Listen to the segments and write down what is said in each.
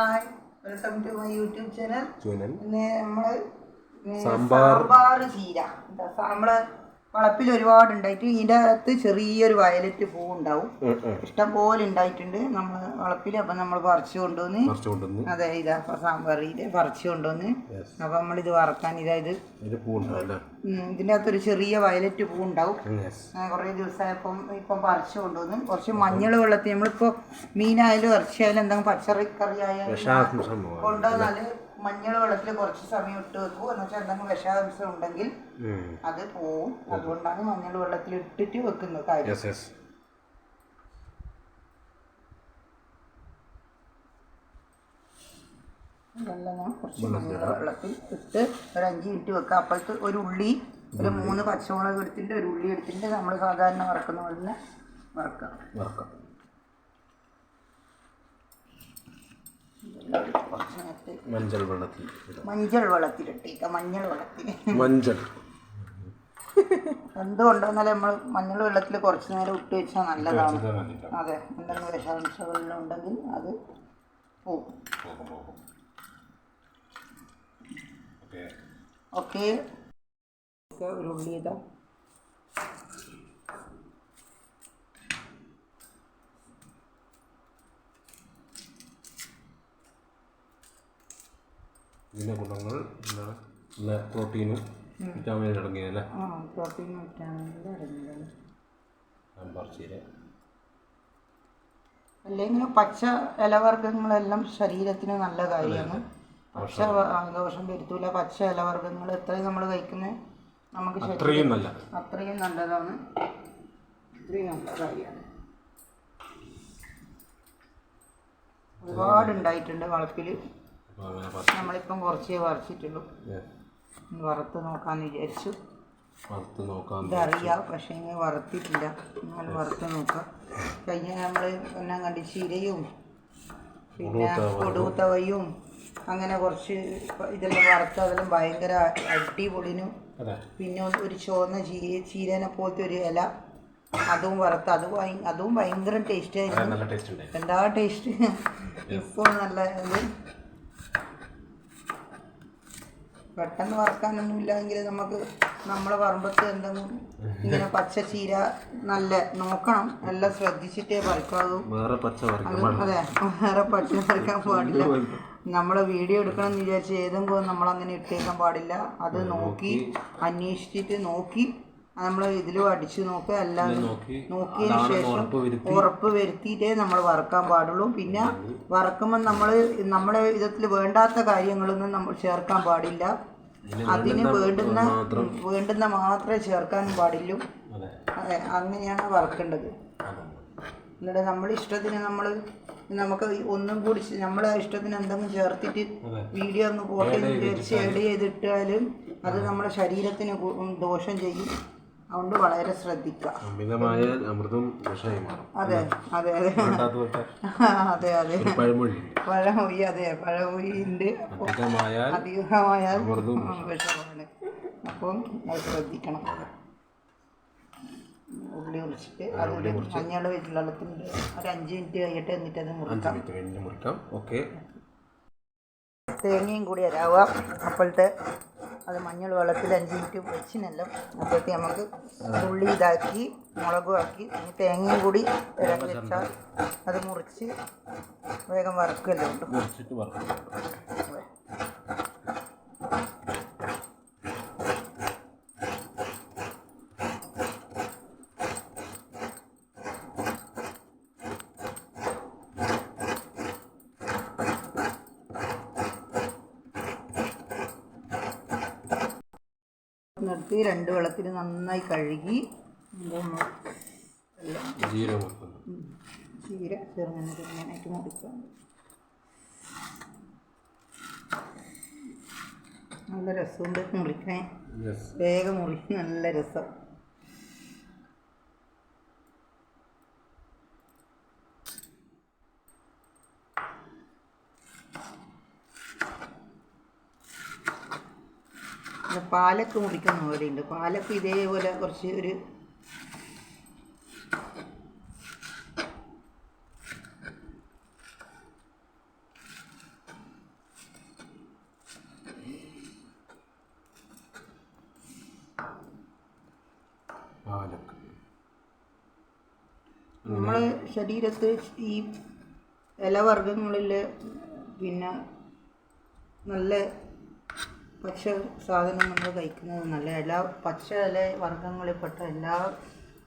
Hi welcome to my YouTube channel ചൂനൻ ഇന്ന് നമ്മൾ സാമ്പാർ. ചീര. നമ്മൾ വളപ്പിൽ ഒരുപാട് ഉണ്ടായിട്ട് ഇതിന്റെ അകത്ത് ചെറിയൊരു വയലറ്റ് പൂ ഉണ്ടാവും ഇഷ്ടം പോലെ ഉണ്ടായിട്ടുണ്ട്. നമ്മൾ വളപ്പിൽ അപ്പം നമ്മൾ പറിച്ചു കൊണ്ടുവന്ന് അതെ ഇതാ സാമ്പാറിയിൽ പറിച്ചു കൊണ്ടുവന്ന് അപ്പൊ നമ്മൾ ഇത് വറക്കാൻ ഇതായത് ഇത് അകത്ത് ഒരു ചെറിയ വയലറ്റ് പൂ ഉണ്ടാവും കുറെ ദിവസമായപ്പം ഇപ്പം പറിച്ചു കൊണ്ടുവന്ന് കുറച്ച് മഞ്ഞൾ വെള്ളത്തിൽ നമ്മളിപ്പോൾ മീനായാലും ഇറച്ചിയായാലും എന്തെങ്കിലും പച്ചക്കറി ആയാലും. കൊണ്ടുവന്നാൽ മഞ്ഞൾ വെള്ളത്തിൽ കുറച്ച് സമയം ഇട്ട് വെക്കും. എന്ന് വെച്ചാൽ എന്തെങ്കിലും വിഷാംശം ഉണ്ടെങ്കിൽ അത് പോവും. അതുകൊണ്ടാണ് മഞ്ഞൾ വെള്ളത്തിൽ ഇട്ടിട്ട് വെക്കുന്നത് കാര്യം. വെള്ളം കുറച്ച് വെള്ളത്തിൽ ഇട്ട് ഒരു അഞ്ച് മിനിറ്റ് വെക്കുക. അപ്പോഴത്തെ ഒരു ഉള്ളി ഒരു മൂന്ന് പച്ചമുളക് എടുത്തിട്ട് ഒരു ഉള്ളി എടുത്തിട്ട് നമ്മൾ സാധാരണ വറക്കുന്ന പോലെ തന്നെ വറക്കാം. മഞ്ചൾ വെള്ളത്തിൽ. മഞ്ഞൾ വെള്ളത്തിലിട്ടേക്ക മഞ്ഞൾ വെള്ളത്തിൽ. മഞ്ഞൾ. എന്തുകൊണ്ടെന്നാലും നമ്മൾ മഞ്ഞൾ വെള്ളത്തിൽ കുറച്ച് നേരം ഇട്ട് വെച്ചാൽ നല്ലതാണ്. അതെ എന്തെങ്കിലും വിഷാംശമെല്ലാം ഉണ്ടെങ്കിൽ അത് പോകും. ഓക്കെ. ഓക്കെ ഒരു ഉള്ളി ഇതാ. ഇതിന്റെ ഗുണങ്ങൾ നല്ല പ്രോട്ടീനും വിറ്റാമിനും അടങ്ങിയല്ലേ ആ പ്രോട്ടീനും വിറ്റാമിന്റെ അടങ്ങിയതാണ്. സാമ്പാർ ചീര. അല്ലെങ്കിൽ പച്ച ഇലവർഗങ്ങളെല്ലാം ശരീരത്തിന് നല്ല കാര്യമാണ്. ആ, ദോഷം വരുത്തൂല. പച്ച ഇലവർഗങ്ങൾ എത്രയും നമ്മൾ കഴിക്കുന്നത് നമുക്ക് അത്രയും നല്ല. അത്രയും നല്ലതാണ്. അത്രയും നല്ല കാര്യമാണ്. ഒരുപാടുണ്ടായിട്ടുണ്ട് വളപ്പിൽ നമ്മളിപ്പം കുറച്ചേ വറച്ചിട്ടുള്ളൂ വറുത്ത് നോക്കാമെന്ന് വിചാരിച്ചു. വറുത്ത് നോക്കാം ഇതറിയാം പക്ഷേ ഇങ്ങനെ വറുത്തിട്ടില്ല. നിങ്ങൾ വറുത്ത് നോക്കാം. കഴിഞ്ഞ നമ്മൾ എന്നാ കണ്ടി ചീരയും പിന്നെ കൊടുത്തവയും അങ്ങനെ കുറച്ച് ഇതെല്ലാം വറുത്ത് അതെല്ലാം ഭയങ്കര അടിപൊളിനും. പിന്നെ ഒരു ചുവന്ന ചീര ചീരനെ പോലത്തെ ഒരു ഇല. അതും വറുത്ത്. അത് അതും ഭയങ്കര ടേസ്റ്റ് ആയിരുന്നു. എന്താ ടേസ്റ്റ് ഇപ്പോൾ നല്ല ഇത് പെട്ടെന്ന് വറക്കാനൊന്നും ഇല്ലെങ്കിൽ നമുക്ക് നമ്മളെ പറമ്പത്ത് എന്തെങ്കിലും ഇങ്ങനെ പച്ച ചീര നല്ല നോക്കണം. എല്ലാം ശ്രദ്ധിച്ചിട്ടേ പറിക്കാവൂ വേറെ പച്ച അത് വേറെ പച്ച പറിക്കാൻ പാടില്ല. നമ്മളെ വീഡിയോ എടുക്കണം എന്ന് വിചാരിച്ച് ഏതെങ്കിലും നമ്മളങ്ങനെ ഇട്ടേക്കാൻ പാടില്ല. അത് നോക്കി. അന്വേഷിച്ചിട്ട് നോക്കി നമ്മൾ ഇതിലും അടിച്ചു നോക്കുക എല്ലാം നോക്കി. നോക്കിയതിന് ശേഷം ഉറപ്പ് വരുത്തിയിട്ടേ നമ്മൾ വറക്കാൻ പാടുള്ളൂ. പിന്നെ വറക്കുമ്പോൾ നമ്മൾ നമ്മുടെ വിധത്തിൽ വേണ്ടാത്ത കാര്യങ്ങളൊന്നും നമ്മൾ ചേർക്കാൻ പാടില്ല. അതിന് വേണ്ടുന്ന വേണ്ടുന്ന മാത്രമേ ചേർക്കാൻ പാടില്ലൂ. അതെ. അങ്ങനെയാണ് വറക്കേണ്ടത്. എന്നിട്ട് നമ്മുടെ ഇഷ്ടത്തിന് നമ്മൾ നമുക്ക് ഒന്നും കൂടി നമ്മളെ ഇഷ്ടത്തിന് എന്തെങ്കിലും ചേർത്തിട്ട്. വീഡിയോ അങ്ങ് പോട്ടെ എന്ന് വിചാരിച്ച് എഡ് ചെയ്തിട്ടാലും അത് നമ്മുടെ ശരീരത്തിന് ദോഷം ചെയ്യും. അതുകൊണ്ട് വളരെ ശ്രദ്ധിക്കുക. അമിതമായ അമൃതം അതെ അതെ അതെ. അതെ അതെ. പഴമൊഴി. പഴമൊഴി അതെ അധികമായാൽ അമൃതവും വിഷമാണ്. അപ്പം അത് ശ്രദ്ധിക്കണം. ഉള്ളി ഉളിച്ചിട്ട് അതിൽ മഞ്ഞൾ വെള്ളത്തിന്റെ ഒരു അഞ്ച് മിനിറ്റ് കഴിയട്ടെ എന്നിട്ട് അത് മുറിക്കാം. മുറിക്കാം. ഓക്കെ. തേങ്ങയും കൂടി അരാവുക അപ്പോഴത്തെ അത് മഞ്ഞൾ വെള്ളത്തിൽ അഞ്ച് മിനിറ്റ് വെച്ചിനല്ലോ അപ്പോഴത്തെ നമുക്ക് ഉള്ളി ഇതാക്കി മുളകും ആക്കി ഇനി തേങ്ങയും കൂടി ഇറങ്ങി വെച്ചാൽ അത് മുറിച്ച് വേഗം വറക്കുമല്ലോ ഉണ്ട് നിർത്തി രണ്ട് വെള്ളത്തിൽ നന്നായി കഴുകി ഉം. ചീര ചെറുങ്ങനെ ചെറുങ്ങനായിട്ട് മുറിക്കാം നല്ല രസമുണ്ട് മുറിക്കാൻ വേഗം മുറിക്കും നല്ല രസം. പാലക്ക് മുറിക്കുന്ന പോലെ ഉണ്ട് പാലക്ക് ഇതേപോലെ കുറച്ച് ഒരു നമ്മൾ ശരീരത്ത് ഈ ഇലവർഗങ്ങളിൽ പിന്നെ നല്ല പച്ച സാധനം നമ്മൾ കഴിക്കുന്നത് നല്ല എല്ലാ പച്ച ഇല വർഗങ്ങളിൽപ്പെട്ട എല്ലാ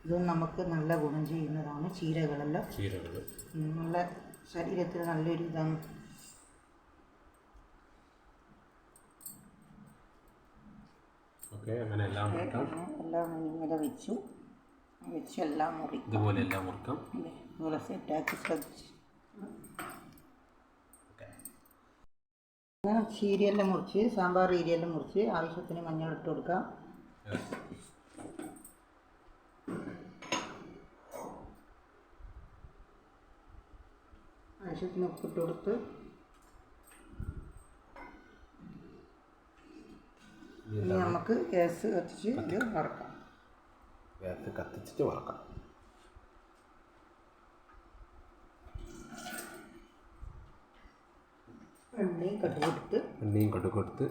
ഇതും നമുക്ക് നല്ല ഗുണം ചെയ്യുന്നതാണ് ചീരകളെല്ലാം. ചീരകൾ നമ്മളെ നല്ല ശരീരത്തിന് നല്ലൊരു ഇതാണ്. അങ്ങനെ എല്ലാം മുറിക്കാം. എല്ലാം ഇങ്ങനെ വെച്ചു. വെച്ച് എല്ലാം മുറി ഇതുപോലെ എല്ലാം മുറിക്കാം. ഇതുപോലെ സെറ്റാക്കി ശ്രദ്ധിച്ച് ഓക്കെ അങ്ങനെ ചീരയെല്ലാം മുറിച്ച് സാമ്പാർ ഈരിയെല്ലാം മുറിച്ച് ആവശ്യത്തിന് മഞ്ഞൾ ഇട്ട് കൊടുക്കാം. ആവശ്യത്തിന് ഉപ്പിട്ട് കൊടുത്ത്. നമുക്ക് ഗ്യാസ് കത്തിച്ച് ഇത് വറക്കാം. ഗ്യാസ് കത്തിച്ചിട്ട് വറക്കാം. എണ്ണയും കടുക് കൊടുത്ത് എണ്ണയും കടുക് കൊടുത്ത്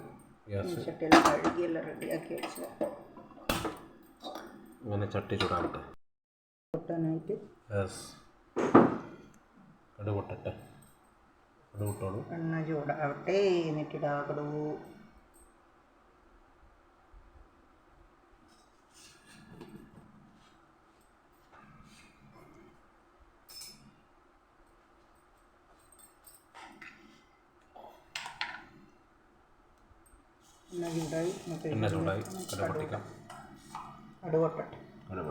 ഗ്യാസ് ചട്ടിയെല്ലാം കഴുകിയെല്ലാം റെഡിയാക്കി വെച്ച് അങ്ങനെ ചട്ടി ചൂടാവട്ടെ. പൊട്ടാനായിട്ട് യെസ്. കടുക് പൊട്ടട്ടെ. കടുക് പൊട്ടോളൂ എണ്ണ ചൂടാവട്ടെ എന്നിട്ടിടാ കടുക്. എണ്ണ ചൂടായി എണ്ണ ചൂടായി പൊട്ടിക്കാം. കടുക് പൊട്ടട്ടെ കടുക്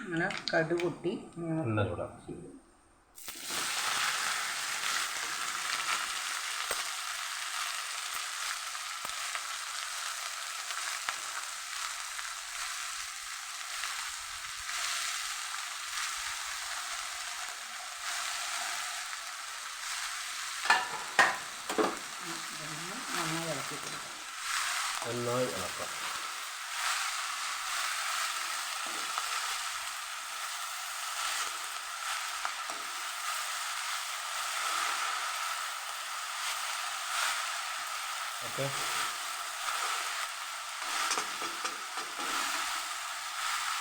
അങ്ങനെ കടുക് എണ്ണ നന്നായി ഇളക്കി കൊടുക്കാം നന്നായി ഇളക്കാം ഓക്കെ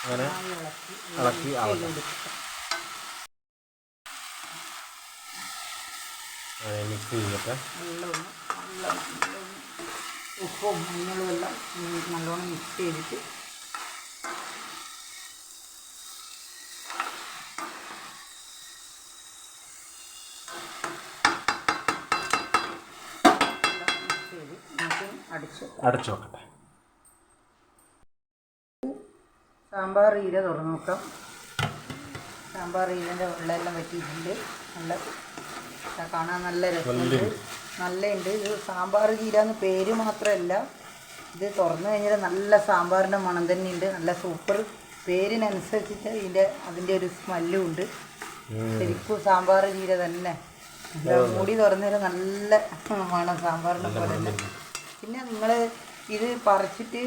അങ്ങനെ നന്നായി ഇളക്കി ഇളക്കി ആവട്ടെ കൊടുക്കാം അങ്ങനെ മിക്സ് ചെയ്തിട്ട് നല്ലോണം നല്ലോണം നല്ലോണം ഉപ്പും മഞ്ഞളും എല്ലാം നല്ലോണം മിക്സ് ചെയ്തിട്ട് അടിച്ച് വെക്കാം. അടച്ചു വെക്കട്ടെ. സാമ്പാർ ഈര തുറന്നു നോക്കാം സാമ്പാർ ഈരന്റെ വെള്ളമെല്ലാം വറ്റിയിട്ടുണ്ട്. നല്ല കാണാൻ നല്ല രസമുണ്ട്. നല്ല ഉണ്ട് ഇത് സാമ്പാർ ചീര എന്ന് പേര് മാത്രമല്ല. ഇത് തുറന്നു കഴിഞ്ഞാൽ നല്ല സാമ്പാറിന്റെ മണം തന്നെയുണ്ട്. നല്ല സൂപ്പർ. പേരിനനുസരിച്ചിട്ട് ഇതിന്റെ അതിന്റെ ഒരു സ്മെല്ലും ഉണ്ട്. ശരിക്കും സാമ്പാർ ചീര തന്നെ. മുടി തുറന്നൊരു നല്ല മണം സാമ്പാറിനെ പോലെ തന്നെ. പിന്നെ നിങ്ങൾ ഇത് പറിച്ചിട്ട്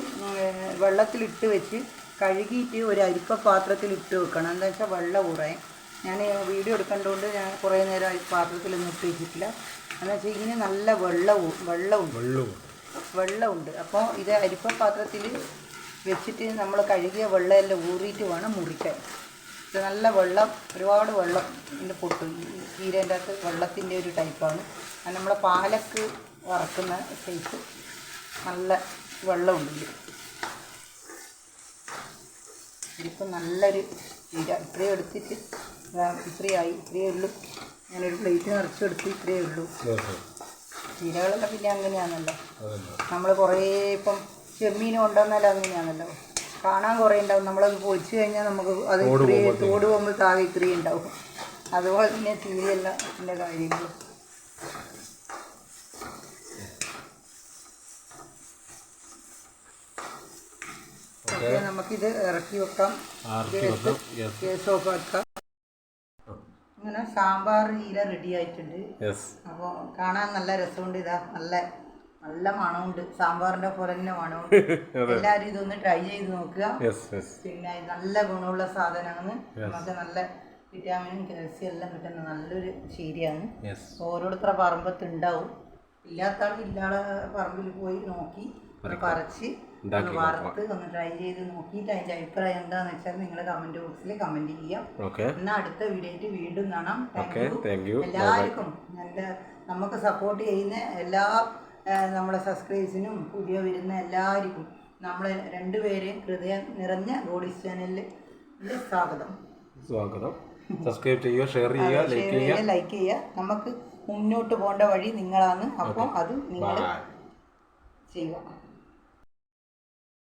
വെള്ളത്തിലിട്ട് വെച്ച് കഴുകിയിട്ട് ഒരു അരിപ്പ പാത്രത്തിൽ ഇട്ട് വെക്കണം. എന്താ വെച്ചാൽ വെള്ളം കുറേ ഞാൻ വീഡിയോ എടുക്കേണ്ടതുകൊണ്ട് ഞാൻ കുറേ നേരം പാത്രത്തിലൊന്നും ഇട്ട് വെച്ചിട്ടില്ല. എന്താ വെച്ചാൽ ഇതിന് നല്ല വെള്ളവും വെള്ളവും. വെള്ളവും. വെള്ളമുണ്ട് അപ്പോൾ ഇത് അരിപ്പ പാത്രത്തിൽ വെച്ചിട്ട് നമ്മൾ കഴുകിയ വെള്ളമെല്ലാം ഊറിയിട്ട് വേണം മുറിക്കാൻ. ഇത് നല്ല വെള്ളം ഒരുപാട് വെള്ളം ഇതിന്റെ പൊട്ടും. കീരേന്റെ ചീരേന്റെ അകത്ത് വെള്ളത്തിന്റെ ഒരു ടൈപ്പാണ്. അത് നമ്മളെ പാലക്ക് വറക്കുന്ന ടൈപ്പ് നല്ല വെള്ളമുണ്ട് ഇതിൽ ഇതിപ്പോൾ നല്ലൊരു ചീര ഇത്രയും എടുത്തിട്ട് ഇത്രയായി ഇത്രയേ ഉള്ളൂ. ഞാനൊരു പ്ലേറ്റ് നിറച്ചെടുത്ത് ഇത്രയേ ഉള്ളൂ. ചീരകളെല്ലാം പിന്നെ അങ്ങനെയാണല്ലോ. നമ്മൾ കുറേ ഇപ്പം ചെമ്മീൻ കൊണ്ടുവന്നാൽ അങ്ങനെയാണല്ലോ. കാണാൻ കുറേ ഉണ്ടാവും. നമ്മളത് പൊളിച്ച് കഴിഞ്ഞാൽ നമുക്ക് അത് ഇത്രയും തോട് പോകുമ്പോൾ താഴെ ഇത്രയും ഉണ്ടാവും. അതുപോലെ തന്നെ ചീരയെല്ലാം എന്റെ കാര്യങ്ങൾ നമുക്കിത് ഇറക്കി വെക്കാം. ആർത്തി വെക്കാം യെസ് കേസ് ഓഫ് ആക്കാം അങ്ങനെ സാമ്പാർ ചീര റെഡി ആയിട്ടുണ്ട്. അപ്പോൾ കാണാൻ നല്ല രസമുണ്ട് ഇതാ. നല്ല നല്ല മണമുണ്ട്. സാമ്പാറിന്റെ പോലെ തന്നെ മണമുണ്ട് എല്ലാവരും ഇതൊന്ന് ട്രൈ ചെയ്ത് നോക്കുക. പിന്നെ നല്ല ഗുണമുള്ള സാധനമാണ്. നമുക്ക് നല്ല വിറ്റാമിനും കാൽസ്യം എല്ലാം കിട്ടുന്ന നല്ലൊരു യെസ് ഓരോരുത്തരുടെ പറമ്പത്ത് ഉണ്ടാവും. ഇല്ലാത്ത ആൾ ഇല്ലാതെ പറമ്പിൽ പോയി നോക്കി പറിച്ച് വറുത്ത് ഒന്ന് ട്രൈ ചെയ്ത് നോക്കിയിട്ട് അതിന്റെ അഭിപ്രായം എന്താണെന്ന് വെച്ചാൽ നിങ്ങൾ കമന്റ് ബോക്സിൽ കമന്റ് ചെയ്യാം. എന്നാൽ അടുത്ത വീഡിയോയിട്ട് വീണ്ടും കാണാം. താങ്ക് ഓക്കെ യു എല്ലാവർക്കും നമുക്ക് സപ്പോർട്ട് ചെയ്യുന്ന എല്ലാ നമ്മുടെ സബ്സ്ക്രൈബേഴ്സിനും പുതിയ വരുന്ന എല്ലാവർക്കും നമ്മളെ രണ്ടുപേരെയും ഹൃദയം നിറഞ്ഞ ഗോഡീസ് ചാനലിൽ സ്വാഗതം. സ്വാഗതം. സബ്സ്ക്രൈബ് ചെയ്യുക ഷെയർ ചെയ്യുക ലൈക്ക് ചെയ്യുക. ലൈക്ക് ചെയ്യുക. നമുക്ക് മുന്നോട്ട് പോകേണ്ട വഴി നിങ്ങളാണ്. അപ്പോൾ അത് നിങ്ങൾ ചെയ്യുക.